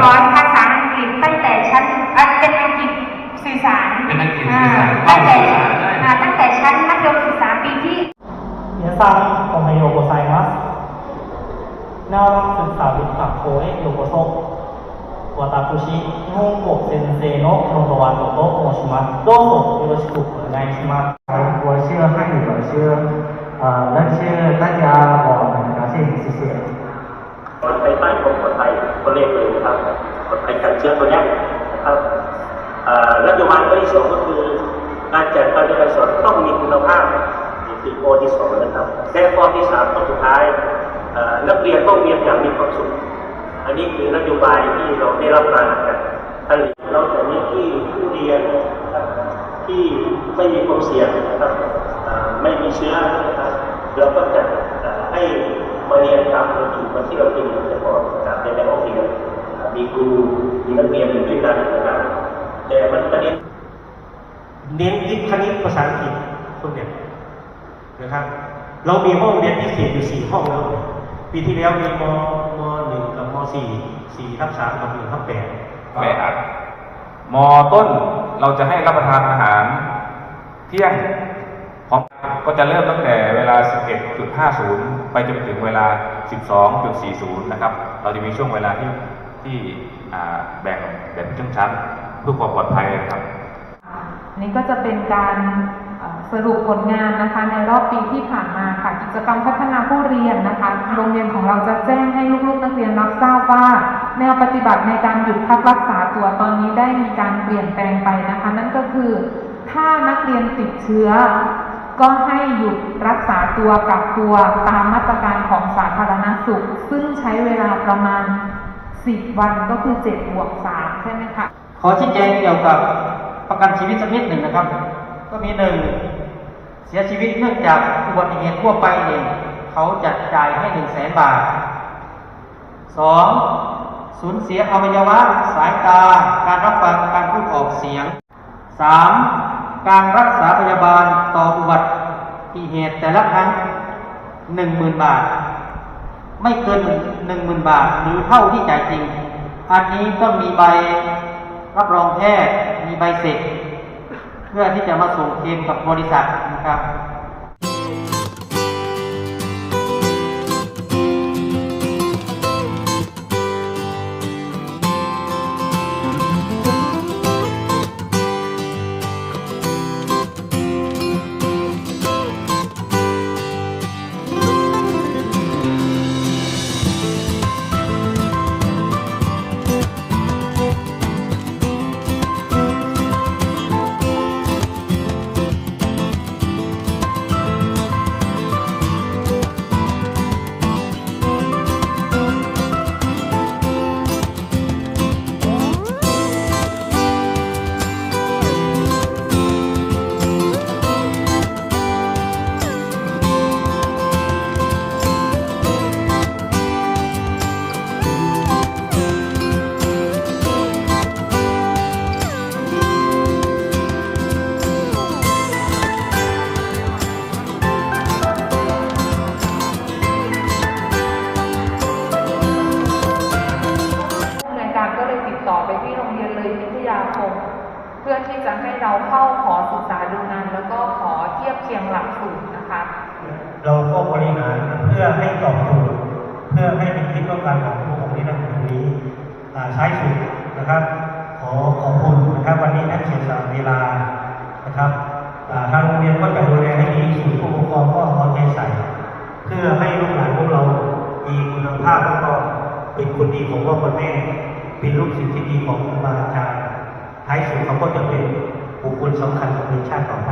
สอนภาษาอังกฤษตั้งแต่ชั้นอัเป็นอังกฤษสื่อสารเป็นอังกฤษสื่อสารตั้งแต่อ่าตั้งแต่ชั้นมัธยมศึกษาปีที่皆さんおはようございます奈良ศึกษาวิทยา学校へようこそ私日本語先生のロドワンドと申しますどうぞよろしくお願いします我是汉语老师呃 คนไทยคนเล็กเลยนะครับไทยกันเชื้อตัวเนี้ยนะครับเอ่อนโยบายข้อที่สองก็คือ การจัดการเรียนการสอนต้องมีคุณภาพนี่คือข้อที่สองนะครับและข้อที่สามข้อสุดท้ายนักเรียนต้องเรียนอย่างมีความสุขอันนี้คือนโยบายที่เราได้รับมาจากท่านเราจะมีที่ผู้เรียนที่ไม่มีความเสี่ยงนะครับไม่มีเชื้อนะครับเราก็จะเอ่ให้มาเรียนตามระเบียบที่เราเป็นอยู่ มีครูมีนักเรียนอยู่ด้วยกันนะครับแต่มันประเด็นเน้นทย์คณิตภาษาอังกฤษพวกเนี้ยนะครับ เรามีห้องเรียนพิเศษอยู่สี่ห้องแล้วปีที่แล้วมีมมหนึ่งกับมสี่สี่ทับสามกับหนึ่งทับแปดแปดอัดมอต้นเราจะให้รับประทานอาหาร เที่ยงพร้อมก็จะเริ่มตั้งแต่เวลา 11.50 ไปจนถึงเวลา 12.40 นะครับ เราจะมีช่วงเวลาที่ ที่แบ่งแบ่งเป็นชั้นเพื่อความปลอดภัยนะครับนนี้ก็จะเป็นการสรุปผลงานนะคะในรอบปีที่ผ่านมาค่ะกิจกรรมพัฒนาผู้เรียนนะคะ โรงเรียนของเราจะแจ้งให้ลูกๆนักเรียนรับทราบว่า แนวปฏิบัติในการหยุดพักรักษาตัวตอนนี้ได้มีการเปลี่ยนแปลงไปนะคะ นั่นก็คือ ถ้านักเรียนติดเชื้อ ก็ให้หยุดรักษาตัวกักตัวตามมาตรการของสาธารณสุข ซึ่งใช้เวลาประมาณ 10วันก็คือ7บวก3ใช่ไหมคะขอชี้แจงเกี่ยวกับประกันชีวิตสักนิดหนึ่งนะครับ ก็มีหนึ่งเสียชีวิตเนื่องจากอุบัติเหตุทั่วไปเนี่ยเขาจะจ่ายให้หนึ่งแสนบาทสองสูญเสียอวัยวะ สายตา การรับฟังการพูดออกเสียงสามการรักษาพยาบาลต่ออุบัติเหตุแต่ละครั้งหนึ่งหมื่นบาท ไม่เกินหนึ่งหมื่นบาท หรือเท่าที่จ่ายจริง อันนี้ต้องมีใบรับรองแพทย์มีใบเสร็จ เพื่อที่จะมาส่งเคลมกับบริษัทนะครับ เพื่อที่จะให้เราเข้าขอศึกษาดูงานแล้วก็ขอเทียบเคียงหลักสูตรนะคะ เราก็บริหารเพื่อให้ตอบโจทย์เพื่อให้เป็นที่ต้องการของผู้ของที่นั่นตรงนี้ใช้สูตรนะครับ ขอขอบคุณนะครับวันนี้นักเสียสละเวลานะครับทางโรงเรียนก็จะดูแลให้ดีสูตรผู้ปกครองก็เอาใจใส่ เพื่อให้ลูกหลานพวกเรามีคุณภาพแล้วก็เป็นคนดีของพ่อคุณแม่ เป็นลูกศิษย์ที่ดีของครูบาอาจารย์ ท้ายสุดเขาก็จะเป็นบุคคลสำคัญของชาติต่อไปครับ